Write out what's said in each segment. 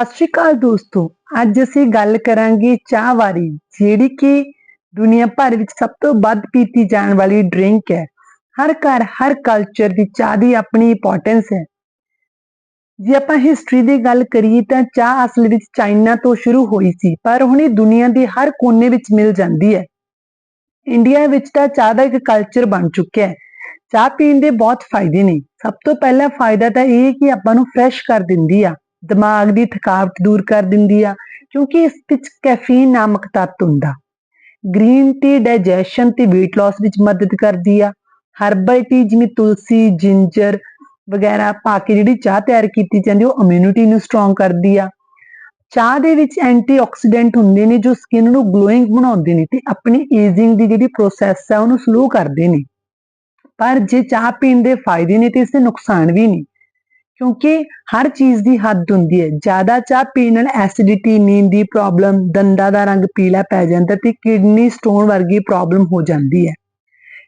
ਸਤਿ ਸ਼੍ਰੀ ਅਕਾਲ ਦੋਸਤੋ, ਅੱਜ ਅਸੀਂ ਗੱਲ ਕਰਾਂਗੇ ਚਾਹ ਵਾਰੀ ਜਿਹੜੀ ਕਿ ਦੁਨੀਆ ਭਰ ਵਿੱਚ ਸਭ ਤੋਂ ਵੱਧ ਪੀਤੀ ਜਾਣ ਵਾਲੀ ਡਰਿੰਕ ਹੈ। ਹਰ ਘਰ, ਹਰ ਕਲਚਰ ਦੀ ਚਾਹ ਦੀ ਆਪਣੀ ਇੰਪੋਰਟੈਂਸ ਹੈ। ਜੇ ਆਪਾਂ ਹਿਸਟਰੀ ਦੀ ਗੱਲ ਕਰੀਏ ਤਾਂ ਚਾਹ ਅਸਲ ਵਿੱਚ ਚਾਈਨਾ ਤੋਂ ਸ਼ੁਰੂ ਹੋਈ ਸੀ, ਪਰ ਹੁਣ ਇਹ ਦੁਨੀਆ ਦੇ ਹਰ ਕੋਨੇ ਵਿੱਚ ਮਿਲ ਜਾਂਦੀ ਹੈ। ਇੰਡੀਆ ਵਿੱਚ ਤਾਂ ਚਾਹ ਦਾ ਇੱਕ ਕਲਚਰ ਬਣ ਚੁੱਕਿਆ ਹੈ। ਚਾਹ ਪੀਣ ਦੇ ਬਹੁਤ ਫਾਇਦੇ ਨੇ। ਸਭ ਤੋਂ ਪਹਿਲਾ ਫਾਇਦਾ ਤਾਂ ਇਹ ਕਿ ਆਪਾਂ ਨੂੰ ਫਰੈਸ਼ ਕਰ ਦਿੰਦੀ ਆ। ਦਿਮਾਗ ਦੀ ਥਕਾਵਟ ਦੂਰ ਕਰ ਦਿੰਦੀ ਆ, ਕਿਉਂਕਿ ਇਸ ਵਿੱਚ ਕੈਫੀਨ ਨਾਮਕ ਤੱਤ ਹੁੰਦਾ। ਗ੍ਰੀਨ ਟੀ ਡਾਈਜੈਸ਼ਨ ਤੇ weight loss ਵਿੱਚ ਮਦਦ ਕਰਦੀ ਆ। ਹਰਬਲ ਟੀ ਜਿਵੇਂ ਤੁਲਸੀ, ਜਿੰਜਰ ਵਗੈਰਾ ਪਾ ਕੇ ਜਿਹੜੀ ਚਾਹ ਤਿਆਰ ਕੀਤੀ ਜਾਂਦੀ ਉਹ ਇਮਿਊਨਿਟੀ ਨੂੰ ਸਟਰੋਂਗ ਕਰਦੀ ਆ। ਚਾਹ ਦੇ ਵਿੱਚ ਐਂਟੀਆਕਸੀਡੈਂਟ ਹੁੰਦੇ ਨੇ ਜੋ ਸਕਿਨ ਨੂੰ ਗਲੋਇੰਗ ਬਣਾਉਂਦੇ ਨੇ ਤੇ ਆਪਣੀ ਏਜਿੰਗ ਦੀ ਜਿਹੜੀ ਪ੍ਰੋਸੈਸ ਆ, ਉਹਨੂੰ ਸਲੋ ਕਰਦੇ ਨੇ। ਪਰ ਜੇ ਚਾਹ ਪੀਣ ਦੇ ਫਾਇਦੇ ਨੇ ਤੇ ਇਸ ਦੇ ਨੁਕਸਾਨ ਵੀ ਨੇ। ਕਿਉਂਕਿ ਹਰ ਚੀਜ਼ ਦੀ ਹੱਦ ਹੁੰਦੀ ਹੈ। ਜ਼ਿਆਦਾ ਚਾਹ ਪੀਣ ਨਾਲ ਐਸਿਡਿਟੀ ਨੀਂਦ ਦੀ ਪ੍ਰੋਬਲਮ ਦੰਦਾਂ ਦਾ ਰੰਗ ਪੀਲਾ ਪੈ ਜਾਂਦਾ ਤੇ ਕਿਡਨੀ ਸਟੋਨ ਵਰਗੀ ਪ੍ਰੋਬਲਮ ਹੋ ਜਾਂਦੀ ਹੈ।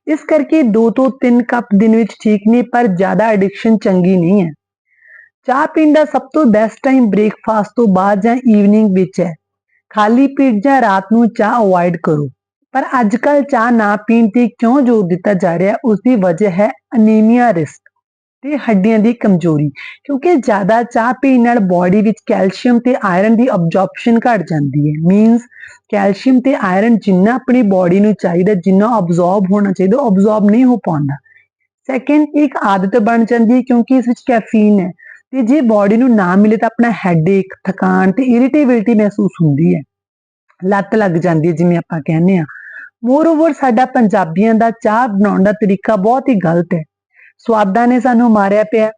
ਇਸ ਕਰਕੇ 2 ਤੋਂ 3 ਕੱਪ ਦਿਨ ਵਿੱਚ ਠੀਕ ਨੇ ਪਰ ਜ਼ਿਆਦਾ ਐਡਿਕਸ਼ਨ ਚੰਗੀ ਨਹੀਂ ਹੈ। ਚਾਹ ਪੀਣ ਦਾ ਸਭ ਤੋਂ ਬੈਸਟ ਟਾਈਮ ਬ੍ਰੇਕਫਾਸਟ ਤੋਂ ਬਾਅਦ ਜਾਂ ਈਵਨਿੰਗ ਵਿੱਚ ਹੈ। ਖਾਲੀ ਪੇਟ ਜਾਂ ਰਾਤ ਨੂੰ ਚਾਹ ਅਵੋਇਡ ਕਰੋ। ਪਰ ਅੱਜ ਕੱਲ ਚਾਹ ਨਾ ਪੀਣ ਤੇ ਕਿਉਂ ਜ਼ੋਰ ਦਿੱਤਾ ਜਾ ਰਿਹਾ ਉਸ ਦੀ ਵਜ੍ਹਾ ਹੈ ਅਨੀਮੀਆ ਰਿਸਕ ਤੇ ਹੱਡੀਆਂ ਦੀ ਕਮਜ਼ੋਰੀ, ਕਿਉਂਕਿ ਜ਼ਿਆਦਾ ਚਾਹ ਪੀਣ ਨਾਲ ਬਾਡੀ ਵਿੱਚ ਕੈਲਸ਼ੀਅਮ ਤੇ ਆਇਰਨ ਦੀ ਅਬਜ਼ੌਰਪਸ਼ਨ ਘਟ ਜਾਂਦੀ ਹੈ। ਮੀਨਸ ਕੈਲਸ਼ੀਅਮ ਤੇ ਆਇਰਨ ਜਿੰਨਾ ਆਪਣੀ ਬਾਡੀ ਨੂੰ ਚਾਹੀਦਾ, ਜਿੰਨਾ ਅਬਜ਼ੌਰਬ ਹੋਣਾ ਚਾਹੀਦਾ, ਉਹ ਅਬਜ਼ੌਰਬ ਨਹੀਂ ਹੋ ਪਾਉਂਦਾ। ਸੈਕੰਡ ਇੱਕ ਆਦਤ ਬਣ ਜਾਂਦੀ ਹੈ ਕਿਉਂਕਿ ਇਸ ਵਿੱਚ ਕੈਫੀਨ ਹੈ। ਤੇ ਜੇ ਬਾਡੀ ਨੂੰ ਨਾ ਮਿਲੇ ਤਾਂ ਆਪਣਾ ਹੈਡੇਕ ਥਕਾਨ ਤੇ ਇਰੀਟੇਬਿਲਟੀ ਮਹਿਸੂਸ ਹੁੰਦੀ ਹੈ। ਲੱਤ ਲੱਗ ਜਾਂਦੀ ਹੈ ਜਿਵੇਂ ਆਪਾਂ ਕਹਿੰਦੇ ਆ ਮੋਰਓਵਰ ਸਾਡਾ ਪੰਜਾਬੀਆਂ ਦਾ ਚਾਹ ਬਣਾਉਣ ਦਾ ਤਰੀਕਾ ਬਹੁਤ ਹੀ ਗਲਤ ਹੈ। ਸਵਾਦਾਂ ਨੇ ਸਾਨੂੰ ਮਾਰਿਆ ਪਿਆ।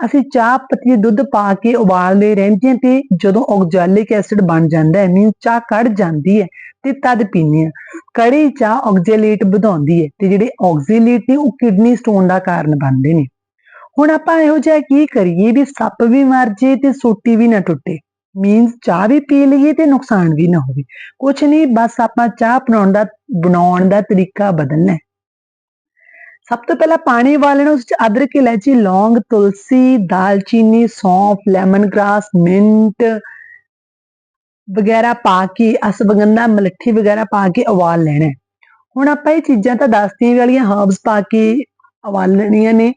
ਅਸੀਂ ਚਾਹ ਪੱਤੀ ਦੁੱਧ ਪਾ ਕੇ ਉਬਾਲਦੇ ਰਹਿੰਦੇ ਹਾਂ ਤੇ ਜਦੋਂ ਆਕਜ਼ੈਲਿਕ ਐਸਿਡ ਬਣ ਜਾਂਦਾ ਹੈ ਮੀਨ ਚਾਹ ਕੜ ਜਾਂਦੀ ਹੈ ਤੇ ਤਦ ਪੀਂਦੇ ਆ ਕੜੀ ਚਾਹ ਆਕਜ਼ੈਲੇਟ ਵਧਾਉਂਦੀ ਹੈ ਤੇ ਜਿਹੜੇ ਆਕਜ਼ੈਲੇਟ ਨੇ ਉਹ ਕਿਡਨੀ ਸਟੋਨ ਦਾ ਕਾਰਨ ਬਣਦੇ ਨੇ। ਹੁਣ ਆਪਾਂ ਇਹੋ ਜਿਹਾ ਕੀ ਕਰੀਏ ਵੀ ਸੱਪ ਵੀ ਮਰ ਜੇ ਤੇ ਸੋਟੀ ਵੀ ਨਾ ਟੁੱਟੇ। ਮੀਨਸ ਚਾਹ ਵੀ ਪੀ ਲਈਏ ਤੇ ਨੁਕਸਾਨ ਵੀ ਨਾ ਹੋਵੇ। ਕੁਛ ਨਹੀਂ, ਬਸ ਆਪਾਂ ਚਾਹ ਬਣਾਉਣ ਦਾ ਬਣਾਉਣ ਦਾ ਤਰੀਕਾ ਬਦਲਣਾ ਸਭ ਤੋਂ ਪਹਿਲਾਂ ਪਾਣੀ ਵਾਲਣਾ ਉਸ ਚ ਅਦਰਕ, ਇਲਾਇਚੀ, ਲੌਂਗ, ਤੁਲਸੀ, ਦਾਲਚੀਨੀ, ਸੌਂਫ ਲੈਮਨ ਗ੍ਰਾਸ ਮਿੰਟ ਵਗੈਰਾ ਪਾ ਕੇ, ਅਸਵਗੰਧਾ, ਮਲੱਠੀ ਵਗੈਰਾ ਪਾ ਕੇ ਉਬਾਲ ਲੈਣਾ ਹੁਣ ਆਪਾਂ ਇਹ ਚੀਜ਼ਾਂ ਤਾਂ ਦੱਸਤੀਆਂ ਵਾਲੀਆਂ ਹਰਬਸ ਪਾ ਕੇ ਉਬਾਲ ਲੈਣੀਆਂ ਨੇ।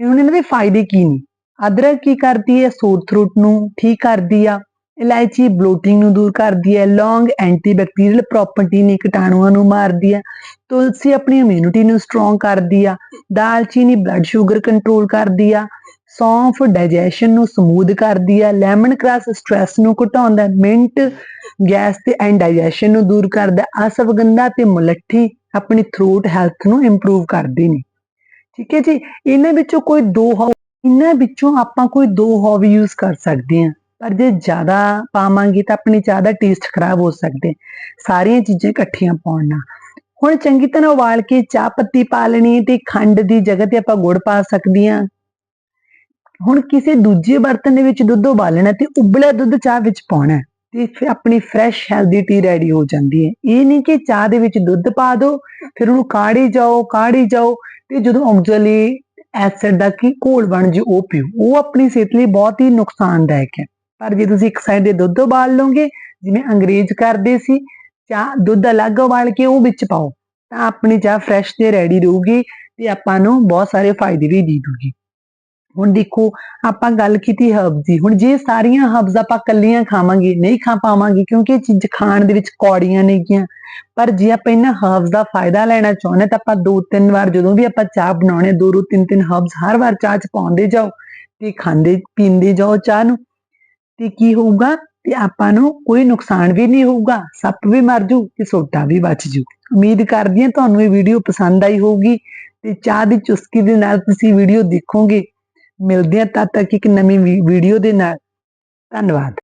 ਹੁਣ ਇਹਨਾਂ ਦੇ ਫਾਇਦੇ ਕੀ ਨੇ? ਅਦਰਕ ਕੀ ਕਰਦੀ ਹੈ? ਸੋਰ ਥਰੂਟ ਨੂੰ ਠੀਕ ਕਰਦੀ ਆ। ਇਲਾਇਚੀ ਬਲੋਟਿੰਗ ਨੂੰ ਦੂਰ ਕਰਦੀ ਹੈ, ਲੌਂਗ ਐਂਟੀਬੈਕਟੀਰੀਅਲ ਪ੍ਰੋਪਰਟੀ ਨੇ ਕੀਟਾਣੂਆਂ ਨੂੰ ਮਾਰਦੀ ਹੈ, ਤੁਲਸੀ ਆਪਣੀ ਇਮਿਊਨਿਟੀ ਨੂੰ ਸਟਰੋਂਗ ਕਰਦੀ ਆ, ਦਾਲਚੀਨੀ ਬਲੱਡ ਸ਼ੂਗਰ ਕੰਟਰੋਲ ਕਰਦੀ ਆ, ਸੌਂਫ ਡਾਈਜੈਸ਼ਨ ਨੂੰ ਸਮੂਦ ਕਰਦੀ ਆ ਲੈਮਨ ਗ੍ਰਾਸ ਸਟ੍ਰੈਸ ਨੂੰ ਘਟਾਉਂਦਾ ਮਿੰਟ ਗੈਸ ਤੇ ਐਂਡ ਐਂਡਾਈਜੈਸ਼ਨ ਨੂੰ ਦੂਰ ਕਰਦਾ, ਅਸਵਗੰਧਾ ਤੇ ਮੁਲੱਠੀ ਆਪਣੀ ਥਰੋਟ ਹੈਲਥ ਨੂੰ ਇੰਪਰੂਵ ਕਰਦੇ ਨੇ। ਠੀਕ ਹੈ ਜੀ, ਇਹਨਾਂ ਵਿੱਚੋਂ ਕੋਈ ਦੋ ਇਹਨਾਂ ਵਿੱਚੋਂ ਆਪਾਂ ਕੋਈ ਦੋ ਹੌਬੀ ਯੂਜ਼ ਕਰ ਸਕਦੇ ਹਾਂ। ਪਰ ਜੇ ਜ਼ਿਆਦਾ ਪਾਵਾਂਗੇ ਤਾਂ ਆਪਣੀ ਚਾਹ ਦਾ ਟੇਸਟ ਖਰਾਬ ਹੋ ਸਕਦੇ ਸਾਰੀਆਂ ਚੀਜ਼ਾਂ ਇਕੱਠੀਆਂ ਪਾਉਣਾ ਹੁਣ ਚੰਗੀ ਤਰ੍ਹਾਂ ਉਬਾਲ ਕੇ ਚਾਹ ਪੱਤੀ ਪਾ ਲੈਣੀ ਤੇ ਖੰਡ ਦੀ ਜਗ੍ਹਾ ਤੇ ਆਪਾਂ ਗੁੜ ਪਾ ਸਕਦੀਆਂ ਹੁਣ ਕਿਸੇ ਦੂਜੇ ਬਰਤਨ ਦੇ ਵਿੱਚ ਦੁੱਧ ਉਬਾਲਣਾ ਤੇ ਉਬਲਿਆ ਦੁੱਧ ਚਾਹ ਵਿੱਚ ਪਾਉਣਾ ਤੇ ਫਿਰ ਆਪਣੀ ਫਰੈਸ਼ ਹੈਲਦੀ ਟੀ ਰੈਡੀ ਹੋ ਜਾਂਦੀ ਹੈ। ਇਹ ਨਹੀਂ ਕਿ ਚਾਹ ਦੇ ਵਿੱਚ ਦੁੱਧ ਪਾ ਦਿਓ ਫਿਰ ਉਹਨੂੰ ਕਾੜੀ ਜਾਓ ਕਾੜੀ ਜਾਓ ਤੇ ਜਦੋਂ ਆਕਜ਼ਲੀ ਐਸਿਡ ਦਾ ਕੀ ਘੋਲ ਬਣ ਜੇ ਉਹ ਪੀਓ। ਉਹ ਆਪਣੀ ਸਿਹਤ ਲਈ ਬਹੁਤ ਹੀ ਨੁਕਸਾਨਦਾਇਕ ਹੈ। ਪਰ ਜੇ ਤੁਸੀਂ ਇੱਕ ਸਾਈਡ ਦੇ ਦੁੱਧ ਉਬਾਲ ਲਓਗੇ, ਜਿਵੇਂ ਅੰਗਰੇਜ਼ ਕਰਦੇ ਸੀ, ਚਾਹ ਦੁੱਧ ਅਲੱਗ ਉਬਾਲ ਕੇ ਉਹ ਵਿੱਚ ਪਾਓ, ਤਾਂ ਆਪਣੀ ਚਾਹ ਫਰੈਸ਼ ਤੇ ਰੈਡੀ ਰਹੂਗੀ ਤੇ ਆਪਾਂ ਨੂੰ ਬਹੁਤ ਸਾਰੇ ਫਾਇਦੇ ਵੀ ਦੇ ਦੂਗੀ। ਹੁਣ ਦੇਖੋ, ਆਪਾਂ ਗੱਲ ਕੀਤੀ ਹਰਬਸ ਦੀ, ਹੁਣ ਜੇ ਸਾਰੀਆਂ ਹਰਬਸ ਆਪਾਂ ਕੱਲੀਆਂ ਖਾਵਾਂਗੇ, ਨਹੀਂ ਖਾ ਪਾਵਾਂਗੇ, ਕਿਉਂਕਿ ਇਹ ਚੀਜ਼ ਖਾਣ ਦੇ ਵਿੱਚ ਕੌੜੀਆਂ ਨੇਗੀਆਂ ਪਰ ਜੇ ਆਪਾਂ ਇਹਨਾਂ ਹਰਬਸ ਦਾ ਫਾਇਦਾ ਲੈਣਾ ਚਾਹੁੰਦੇ, ਤਾਂ ਆਪਾਂ ਦੋ ਤਿੰਨ ਵਾਰ ਜਦੋਂ ਵੀ ਆਪਾਂ ਚਾਹ ਬਣਾਉਣੇ ਦੋ ਦੋ ਤਿੰਨ ਤਿੰਨ ਹਰਬਸ ਹਰ ਵਾਰ ਚਾਹ ਚ ਪਾਉਂਦੇ ਜਾਓ ਤੇ ਖਾਂਦੇ, ਪੀਂਦੇ ਜਾਓ ਚਾਹ ਨੂੰ। ਤੇ ਕੀ ਹੋਊਗਾ? ਤੇ ਆਪਾਂ ਨੂੰ ਕੋਈ ਨੁਕਸਾਨ ਵੀ ਨਹੀਂ ਹੋਊਗਾ। ਸੱਪ ਵੀ ਮਰ ਜੂ ਤੇ ਸੋਟਾ ਵੀ ਬਚ ਜੂ। ਉਮੀਦ ਕਰਦੀ ਹਾਂ ਤੁਹਾਨੂੰ ਇਹ ਵੀਡੀਓ ਪਸੰਦ ਆਈ ਹੋਊਗੀ ਤੇ ਚਾਹ ਦੀ ਚੁਸਕੀ ਦੇ ਨਾਲ ਤੁਸੀਂ ਵੀਡੀਓ ਦੇਖੋਗੇ। ਮਿਲਦੇ ਹਾਂ ਤਦ ਤੱਕ ਇੱਕ ਨਵੀਂ ਵੀਡੀਓ ਦੇ ਨਾਲ। ਧੰਨਵਾਦ।